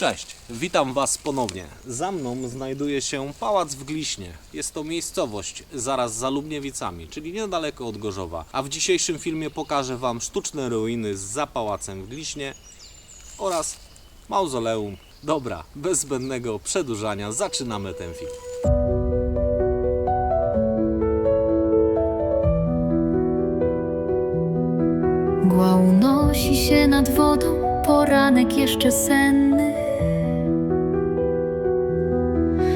Cześć, witam Was ponownie. Za mną znajduje się Pałac w Gliśnie. Jest to miejscowość zaraz za Lubniewicami, czyli niedaleko od Gorzowa. A w dzisiejszym filmie pokażę Wam sztuczne ruiny za Pałacem w Gliśnie oraz mauzoleum. Dobra, bez zbędnego przedłużania zaczynamy ten film. Mgła unosi się nad wodą, poranek jeszcze senny.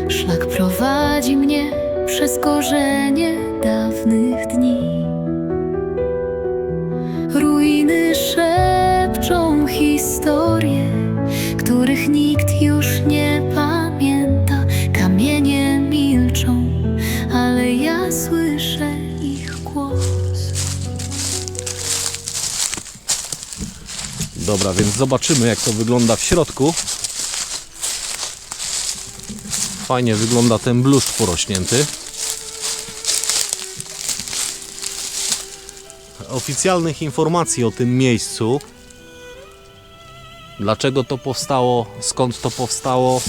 Szlak prowadzi mnie przez korzenie dawnych dni. Ruiny szepczą historie, których nikt już nie pamięta. Kamienie milczą, ale ja słyszę ich głos. Dobra, więc zobaczymy jak to wygląda w środku. Fajnie wygląda ten bluszcz porośnięty. Oficjalnych informacji o tym miejscu, dlaczego to powstało, skąd to powstało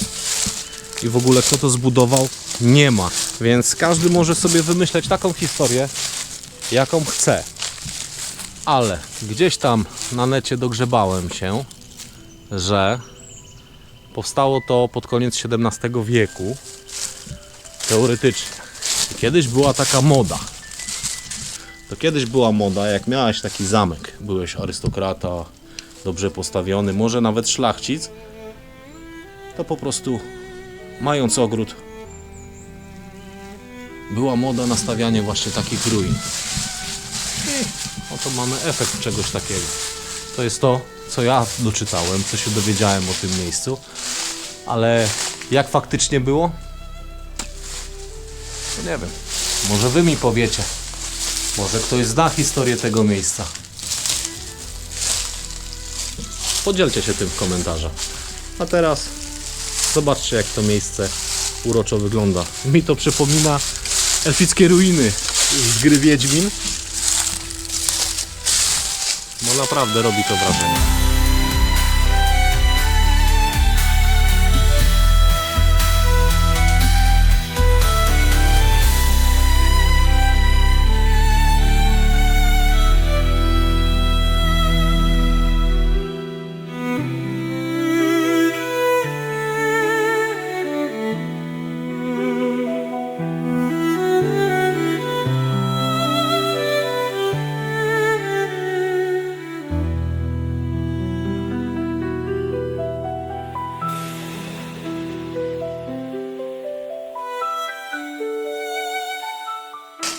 i w ogóle kto to zbudował, nie ma. Więc każdy może sobie wymyśleć taką historię, jaką chce ale gdzieś tam na necie dogrzebałem się, że powstało to pod koniec XVII wieku, teoretycznie. I Kiedyś była taka moda. To kiedyś była moda, jak miałeś taki zamek, byłeś arystokrata, dobrze postawiony, może nawet szlachcic, to po prostu mając ogród, była moda na stawianie właśnie takich ruin. Oto mamy efekt czegoś takiego. To jest to, co ja doczytałem, co się dowiedziałem o tym miejscu. Ale jak faktycznie było? To nie wiem. Może wy mi powiecie. Może ktoś zna historię tego miejsca. Podzielcie się tym w komentarzach. A teraz zobaczcie, jak to miejsce uroczo wygląda. Mi to przypomina elfickie ruiny z gry Wiedźmin. Bo naprawdę robi to wrażenie.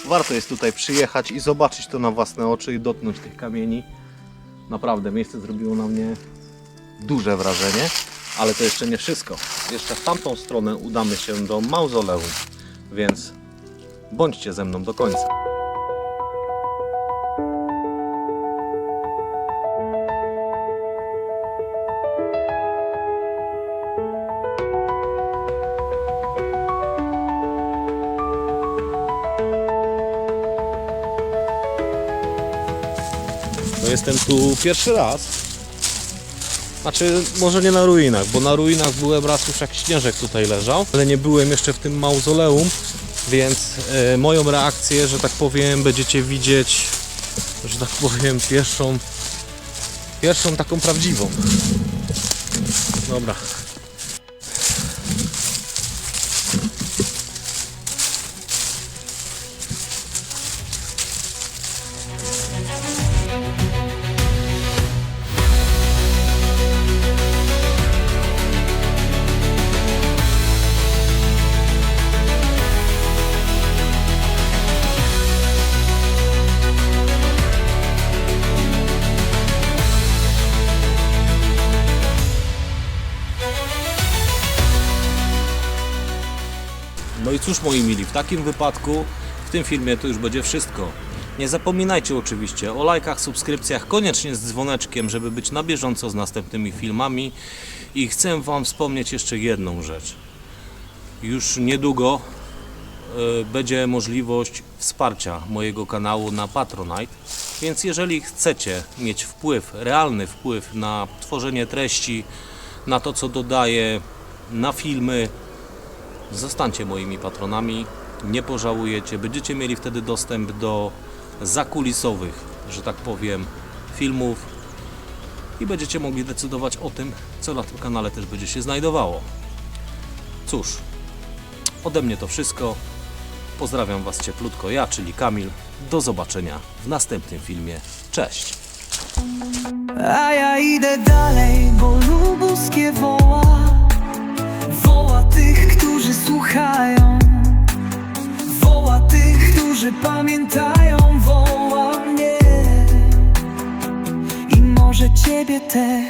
Warto jest tutaj przyjechać i zobaczyć to na własne oczy i dotknąć tych kamieni. Naprawdę, miejsce zrobiło na mnie duże wrażenie, ale to jeszcze nie wszystko. Jeszcze w tamtą stronę udamy się do mauzoleum, więc bądźcie ze mną do końca. To jestem tu pierwszy raz. Znaczy, może nie na ruinach, bo na ruinach byłem raz już jak śnieżek tutaj leżał, ale nie byłem jeszcze w tym mauzoleum, więc e, moją reakcję, że tak powiem, będziecie widzieć, że tak powiem, pierwszą, pierwszą taką prawdziwą. Dobra. I cóż moi mili, w takim wypadku w tym filmie to już będzie wszystko. Nie zapominajcie oczywiście o lajkach, subskrypcjach, koniecznie z dzwoneczkiem, żeby być na bieżąco z następnymi filmami. I chcę Wam wspomnieć jeszcze jedną rzecz. Już niedługo e, będzie możliwość wsparcia mojego kanału na Patronite. Więc jeżeli chcecie mieć wpływ, realny wpływ na tworzenie treści, na to, co dodaję, na filmy. Zostańcie moimi patronami, nie pożałujecie. Będziecie mieli wtedy dostęp do zakulisowych, że tak powiem, filmów i będziecie mogli decydować o tym, co na tym kanale też będzie się znajdowało. Cóż, ode mnie to wszystko. Pozdrawiam Was cieplutko, ja, czyli Kamil. Do zobaczenia w następnym filmie. Cześć! A ja idę dalej, bo lubuskie woła Woła tych, którzy słuchają. Woła tych, którzy pamiętają. Woła mnie. I może ciebie też